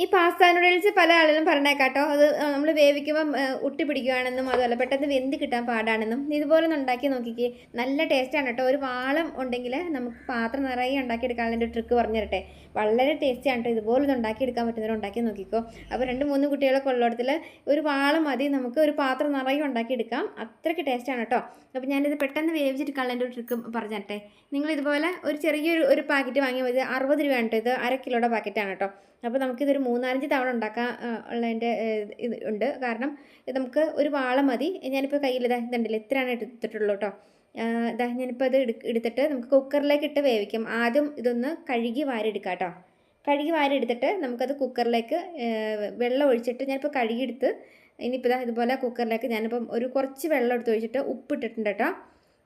ഈ pasta noodles പല ആളുകളും പറഞ്ഞേക്കാട്ടോ. അത് നമ്മൾ വേവിക്കുമ്പം ഒട്ടി പിടിക്കുകയാണെന്നും അതുപോലെ പെട്ടെന്ന് വെന്ത് കിട്ടാൻ പാടാണെന്നും. ഇതുപോലെ ഒന്ന് ഉണ്ടാക്കി നോക്കിക്കേ. നല്ല ടേസ്റ്റാണ് കേട്ടോ ഒരു വാളം ഉണ്ടെങ്കിൽ നമുക്ക് പാത്രം നിറയെ ഉണ്ടാക്കിയെടുക്കാനുള്ള ഒരു ട്രിക്ക് പറഞ്ഞു തരട്ടെ വളരെ ടേസ്റ്റിയാണ് കേട്ടോ ഇതുപോലെ ഒന്ന് ഉണ്ടാക്കിയെടുക്കാൻ പറ്റുന്നവർ ഉണ്ടാക്കി നോക്കിക്കോ. അപ്പോൾ രണ്ട് മൂന്ന് കുട്ടികളൊക്കെ ഉള്ളിടത്തിൽ ഒരു വാളം മതി. നമുക്ക് ഒരു പാത്രം നിറയെ ഉണ്ടാക്കിയെടുക്കാം. അത്രയ്ക്ക് ടേസ്റ്റാണ് കേട്ടോ അപ്പോൾ ഞാനിത് പെട്ടെന്ന് വേവിച്ചെടുക്കാനുള്ള ഒരു ട്രിക്ക് പറഞ്ഞു തരട്ടെ നിങ്ങൾ ഇതുപോലെ ഒരു ചെറിയൊരു ഒരു പാക്കറ്റ് വാങ്ങിയാൽ മതി. അറുപത് രൂപയാണ് കേട്ടോ ഇത്. അര കിലോയുടെ പാക്കറ്റാണ് കേട്ടോ അപ്പോൾ നമുക്കിതൊരു മൂന്നാലഞ്ച് തവണ ഉണ്ടാക്കാൻ ഉള്ളതിന്റെ ഇത് ഉണ്ട്. കാരണം നമുക്ക് ഒരു വാള മതി. ഞാനിപ്പോൾ കയ്യിൽ ഇതാ ഇതുണ്ടല്ലോ ഇത്രയാണ് എടുത്തിട്ടുള്ളൂ കേട്ടോ ഇതാ ഞാനിപ്പോൾ എടു- എടുത്തിട്ട് നമുക്ക് കുക്കറിലേക്ക് ഇട്ട് വേവിക്കാം. ആദ്യം ഇതൊന്ന് കഴുകി വാരെടുക്കാം കേട്ടോ കഴുകി വാരെടുത്തിട്ട് നമുക്കത് കുക്കറിലേക്ക് വെള്ളം ഒഴിച്ചിട്ട് ഞാനിപ്പോൾ കഴുകിയെടുത്ത് ഇനിയിപ്പോൾ ഇതാ ഇതുപോലെ കുക്കറിലേക്ക് ഞാനിപ്പം ഒരു കുറച്ച് വെള്ളം എടുത്ത് ഒഴിച്ചിട്ട് ഉപ്പിട്ടിട്ടുണ്ട് കേട്ടോ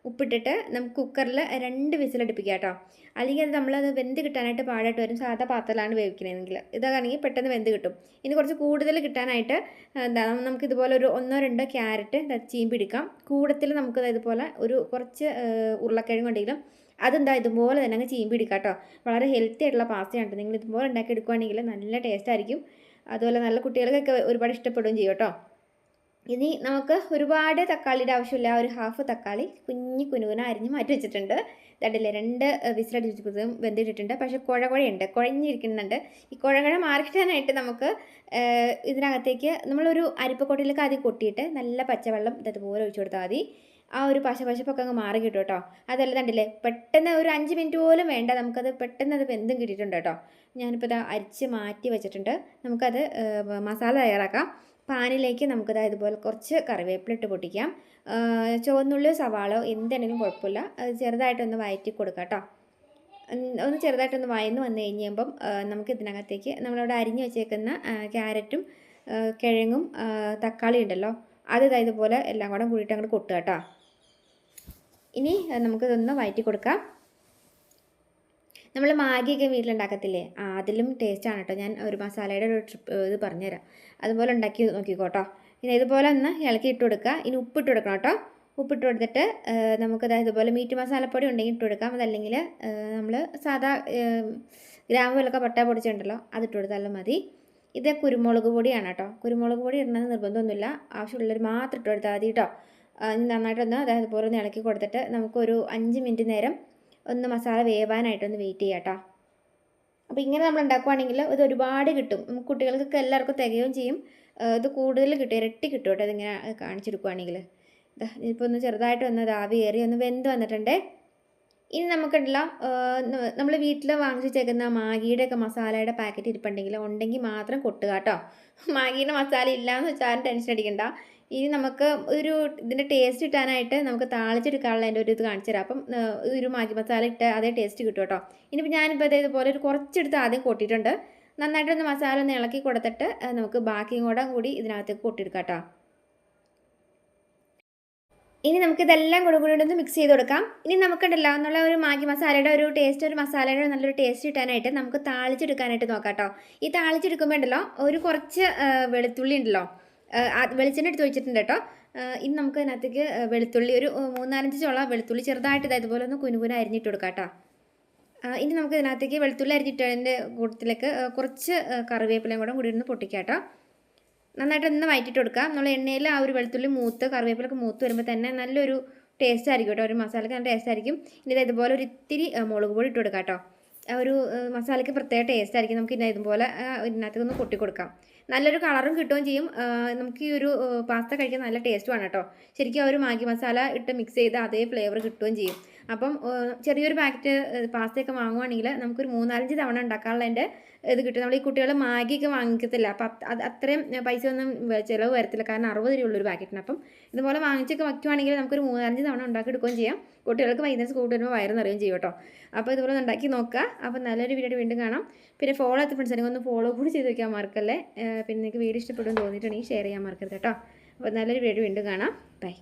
ഉപ്പിട്ടിട്ട് നമുക്ക് കുക്കറിൽ രണ്ട് വിസിലടുപ്പിക്കുക കേട്ടോ. അല്ലെങ്കിൽ അത് നമ്മളത് വെന്ത് കിട്ടാനായിട്ട് പാടായിട്ട് വരും. സാധാ പാത്രത്തിലാണ് വേവിക്കണമെങ്കിൽ ഇതാണെങ്കിൽ പെട്ടെന്ന് വെന്ത് കിട്ടും. ഇനി കുറച്ച് കൂടുതൽ കിട്ടാനായിട്ട് എന്താ നമുക്ക് ഇതുപോലെ ഒരു ഒന്നോ രണ്ടോ ക്യാരറ്റ് ചീമ്പിടിക്കാം കൂടത്തിൽ നമുക്ക് ഇതുപോലെ ഒരു കുറച്ച് ഉരുളക്കിഴങ്ങുണ്ടെങ്കിലും അതെന്താ ഇതുപോലെ തന്നെ അങ്ങ് ചീമ്പിടിക്കാം കേട്ടോ. വളരെ ഹെൽത്തി ആയിട്ടുള്ള പാസ്തയാണ് നിങ്ങൾ ഇതുപോലെ ഉണ്ടാക്കി എടുക്കുകയാണെങ്കിൽ നല്ല ടേസ്റ്റ് ആയിരിക്കും. അതുപോലെ നല്ല കുട്ടികൾക്കൊക്കെ ഒരുപാട് ഇഷ്ടപ്പെടുകയും ചെയ്യും കേട്ടോ. ഇനി നമുക്ക് ഒരുപാട് തക്കാളിയുടെ ആവശ്യമില്ല. ഒരു ഹാഫ് തക്കാളി കുഞ്ഞു കുനുകുന അരിഞ്ഞ് മാറ്റി വെച്ചിട്ടുണ്ട്. ഇതണ്ടില്ലേ രണ്ട് വിസിലടിച്ചതും വെന്തിട്ടിട്ടുണ്ട്. പക്ഷേ കുഴ കുഴയുണ്ട് കുഴഞ്ഞിരിക്കുന്നുണ്ട്. ഈ കുഴകുഴ മാറിക്കാനായിട്ട് നമുക്ക് ഇതിനകത്തേക്ക് നമ്മളൊരു അരിപ്പക്കൊട്ടിലേക്ക് ആദ്യം കൊട്ടിയിട്ട് നല്ല പച്ചവെള്ളം ഇതുപോലെ ഒഴിച്ചു കൊടുത്താൽ മതി. ആ ഒരു പശ പശപ്പൊക്കെ അങ്ങ് മാറി കിട്ടും കേട്ടോ. അതല്ല കണ്ടില്ലേ പെട്ടെന്ന് ഒരു അഞ്ച് മിനിറ്റ് പോലും വേണ്ട. നമുക്കത് പെട്ടെന്ന് അത് വെന്തും കിട്ടിയിട്ടുണ്ട് കേട്ടോ. ഞാനിപ്പോൾ ഇത് അരിച്ച് മാറ്റി വെച്ചിട്ടുണ്ട്. നമുക്കത് മസാല തയ്യാറാക്കാം. പാനിലേക്ക് നമുക്കത് ഇതുപോലെ കുറച്ച് കറിവേപ്പില ഇട്ട് പൊട്ടിക്കാം. ചുവന്നുള്ളിയോ ചുവന്നുള്ളി സവാളോ എന്തെങ്കിലും കുഴപ്പമില്ല. ചെറുതായിട്ടൊന്ന് വയറ്റി കൊടുക്കാം കേട്ടോ. ഒന്ന് ചെറുതായിട്ടൊന്ന് വയന്ന് വന്നു കഴിയുമ്പം നമുക്ക് ഇതിനകത്തേക്ക് നമ്മളവിടെ അരിഞ്ഞ് വെച്ചേക്കുന്ന ക്യാരറ്റും കിഴങ്ങും തക്കാളി ഉണ്ടല്ലോ അത് ദാ ഇതുപോലെ എല്ലാം കൂടെ കൂടിയിട്ട് അങ്ങോട്ട് കൊട്ടുക കേട്ടോ. ഇനി നമുക്കിതൊന്ന് വയറ്റി കൊടുക്കാം. നമ്മൾ മാഗിയൊക്കെ വീട്ടിലുണ്ടാക്കത്തില്ലേ? ആ അതിലും ടേസ്റ്റാണ് കേട്ടോ ഞാൻ ഒരു മസാലയുടെ ഒരു ട്രിപ്പ് ഇത് പറഞ്ഞുതരാം. അതുപോലെ ഉണ്ടാക്കി നോക്കിക്കോട്ടോ. ഇനി ഇതുപോലെ ഒന്ന് ഇളക്കി ഇട്ട് കൊടുക്കുക. ഇനി ഉപ്പിട്ട് കൊടുക്കണം കേട്ടോ ഉപ്പിട്ട് കൊടുത്തിട്ട് നമുക്ക് നമുക്കത് ഇതുപോലെ മീറ്റ് മസാലപ്പൊടി ഉണ്ടെങ്കിൽ ഇട്ട് കൊടുക്കാം. അതല്ലെങ്കിൽ നമ്മൾ സാധാ ഗ്രാമ്പുകളൊക്കെ പട്ട പൊടിച്ചിട്ടുണ്ടല്ലോ അതിട്ട് കൊടുത്താലും മതി. ഇത് കുരുമുളക് പൊടിയാണ് കേട്ടോ കുരുമുളക് പൊടി ഇടണമെന്ന് നിർബന്ധമൊന്നുമില്ല. ആവശ്യമുള്ളവർ മാത്രം ഇട്ട് കൊടുത്താൽ മതി കേട്ടോ നന്നായിട്ടൊന്ന് അതായത് ഇതുപോലെ ഒന്ന് ഇളക്കി കൊടുത്തിട്ട് നമുക്കൊരു അഞ്ച് മിനിറ്റ് നേരം ഒന്ന് മസാല വേവാനായിട്ടൊന്ന് വെയിറ്റ് ചെയ്യാം കേട്ടോ അപ്പോൾ ഇങ്ങനെ നമ്മൾ ഉണ്ടാക്കുവാണെങ്കിൽ ഇത് ഒരുപാട് കിട്ടും. നമുക്ക് കുട്ടികൾക്കൊക്കെ എല്ലാവർക്കും തികയും ചെയ്യും. ഇത് കൂടുതൽ കിട്ടും. ഇരട്ടി കിട്ടും കേട്ടോ ഇതിങ്ങനെ കാണിച്ചെടുക്കുവാണെങ്കിൽ ഇപ്പോൾ ഒന്ന് ചെറുതായിട്ട് ഒന്ന് ആവി കയറി ഒന്ന് വെന്ത് വന്നിട്ടുണ്ടേ. ഇനി നമുക്കുണ്ടല്ലോ നമ്മൾ വീട്ടിൽ വാങ്ങിച്ചേക്കുന്ന മാഗിയുടെ ഒക്കെ മസാലയുടെ പാക്കറ്റ് ഇരിപ്പുണ്ടെങ്കിൽ ഉണ്ടെങ്കിൽ മാത്രം കൊട്ടുക കേട്ടോ മാഗിയുടെ മസാല ഇല്ലയെന്ന് വെച്ചാൽ ആരും ടെൻഷൻ അടിക്കണ്ട. ഇനി നമുക്ക് ഒരു ഇതിന്റെ ടേസ്റ്റ് കിട്ടാനായിട്ട് നമുക്ക് താളിച്ചെടുക്കാനുള്ള എന്റെ ഒരു ഇത് കാണിച്ചു തരാം. അപ്പം ഒരു മാഗി മസാല ഇട്ട് അതേ ടേസ്റ്റ് കിട്ടും കേട്ടോ. ഇനിയിപ്പോൾ ഞാനിപ്പോൾ അതേ ഇതുപോലെ ഒരു കുറച്ചെടുത്ത് ആദ്യം കൂട്ടിയിട്ടുണ്ട്. നന്നായിട്ടൊന്ന് മസാല ഒന്ന് ഇളക്കി കൊടുത്തിട്ട് നമുക്ക് ബാക്കിയും കൂടെ കൂടി ഇതിനകത്തേക്ക് കൂട്ടിയെടുക്കാം കേട്ടോ. ഇനി നമുക്ക് ഇതെല്ലാം കൂടെ കൂടി ഒന്ന് മിക്സ് ചെയ്ത് കൊടുക്കാം. ഇനി നമുക്കുണ്ടല്ലോ എന്നുള്ള ഒരു മാഗി മസാലയുടെ ഒരു ടേസ്റ്റ് ഒരു മസാലയുടെ നല്ലൊരു ടേസ്റ്റ് കിട്ടാനായിട്ട് നമുക്ക് താളിച്ചെടുക്കാനായിട്ട് നോക്കാം കേട്ടോ. ഈ താളിച്ചെടുക്കുമ്പോൾ ഉണ്ടല്ലോ ഒരു കുറച്ച് വെളുത്തുള്ളി ഉണ്ടല്ലോ വെളിച്ചെണ്ണ എടുത്ത് വെച്ചിട്ടുണ്ട് കേട്ടോ. ഇനി നമുക്ക് അതിനകത്തേക്ക് വെളുത്തുള്ളി ഒരു മൂന്നാലഞ്ച് ചോള വെളുത്തുള്ളി ചെറുതായിട്ട് ഇതായത് ഇതുപോലെ ഒന്ന് കുനുകുന അരിഞ്ഞിട്ട് കൊടുക്കാം കേട്ടോ. ഇനി നമുക്ക് ഇതിനകത്തേക്ക് വെളുത്തുള്ളി അരിഞ്ഞിട്ടതിന്റെ കൂട്ടത്തിലേക്ക് കുറച്ച് കറിവേപ്പിലയും കൂടെ കൂടി ഒന്ന് പൊട്ടിക്കാം കേട്ടോ. നന്നായിട്ട് ഒന്ന് വയറ്റിട്ട് കൊടുക്കാം നമ്മൾ എണ്ണയിൽ ആ ഒരു വെളുത്തുള്ളി മൂത്ത് കറിവേപ്പിലൊക്കെ മൂത്ത് വരുമ്പോൾ തന്നെ നല്ലൊരു ടേസ്റ്റ് ആയിരിക്കും കേട്ടോ. ഒരു മസാലയ്ക്ക് നല്ല ടേസ്റ്റ് ആയിരിക്കും. ഇനി ഇതേപോലെ ഒരു ഇത്തിരി മുളക് പൊടി ഇട്ട് കൊടുക്കാം കേട്ടോ. ഒരു മസാലയ്ക്ക് പ്രത്യേക ടേസ്റ്റ് ആയിരിക്കും. നമുക്ക് ഇന്ന ഇതുപോലെ ഇതിനകത്തേക്കൊന്ന് കൊട്ടി കൊടുക്കാം നല്ലൊരു കളറും കിട്ടുകയും ചെയ്യും. നമുക്ക് ഈ ഒരു പാസ്ത കഴിക്കാൻ നല്ല ടേസ്റ്റുമാണ് കേട്ടോ. ശരിക്കും ആ ഒരു മാഗി മസാല ഇട്ട് മിക്സ് ചെയ്ത് അതേ ഫ്ലേവർ കിട്ടുകയും ചെയ്യും. അപ്പം ചെറിയൊരു പാക്കറ്റ് പാസ്തയൊക്കെ വാങ്ങുവാണെങ്കിൽ നമുക്കൊരു മൂന്നാലഞ്ച് തവണ ഉണ്ടാക്കാനുള്ള ഉണ്ടാക്കാനുള്ളതിന്റെ ഇത് കിട്ടും. നമ്മൾ ഈ കുട്ടികൾ മാഗിയൊക്കെ വാങ്ങിക്കത്തില്ല. അപ്പം അത് അത് അത്രയും പൈസ ഒന്നും ചിലവ് വരത്തില്ല. കാരണം അറുപത് രൂപയുള്ള ഒരു പാക്കറ്റിന് അപ്പം ഇതുപോലെ വാങ്ങിച്ചൊക്കെ വയ്ക്കുവാണെങ്കിൽ നമുക്കൊരു മൂന്നാലഞ്ച് തവണ ഉണ്ടാക്കി എടുക്കുകയും ചെയ്യാം. കുട്ടികൾക്ക് വൈകുന്നേരം സ്കൂൾ വരുമ്പോൾ വയറ് നിറയുകയും ചെയ്യും കേട്ടോ. അപ്പോൾ ഇതുപോലെ ഉണ്ടാക്കി നോക്കുക. അപ്പോൾ നല്ലൊരു വീഡിയോ വീണ്ടും കാണാം. പിന്നെ ഫോളോ എത്തി ഫ്രണ്ട്സ് ഒന്ന് ഫോളോ കൂടി ചെയ്ത് വയ്ക്കാൻ മറക്കല്ലേ? പിന്നെ നിങ്ങൾക്ക് വീഡിയോ ഇഷ്ടപ്പെടുമെന്ന് തോന്നിയിട്ടുണ്ടെങ്കിൽ ഷെയർ ചെയ്യാൻ മറക്കരുത് കേട്ടോ. അപ്പോൾ നല്ലൊരു വീഡിയോ വീണ്ടും കാണാം. ബൈ